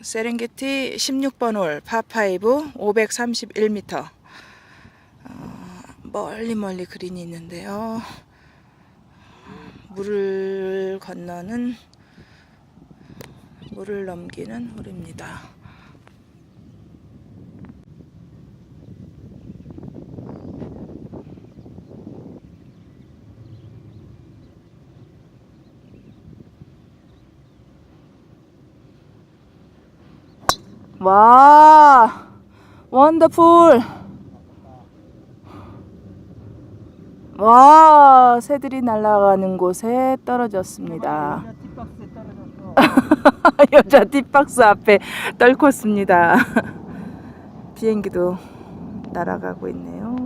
세렝게티 16번 홀 파5 531m 어, 멀리 멀리 그린이 있는데요. 물을 건너는 물을 넘기는 홀입니다. 와, 원더풀. 와, 새들이 날아가는 곳에 떨어졌습니다. 여자 뒷박스 앞에 떨궜습니다. 비행기도 날아가고 있네요.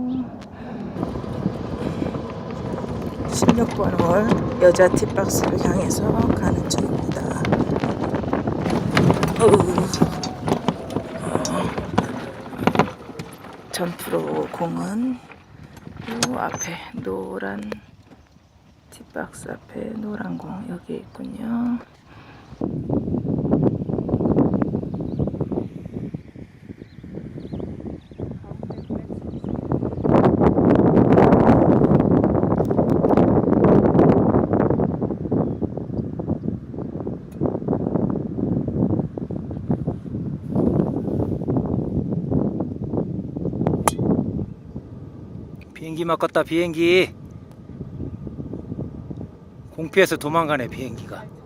16번 홀 여자 뒷박스를 향해서 가는 중입니다. 어우. 전프로 공은 요 앞에 노란 뒷박스 앞에 노란 공 여기 있군요. 비행기 맡겼다 비행기. 공피해서 도망가네 비행기가.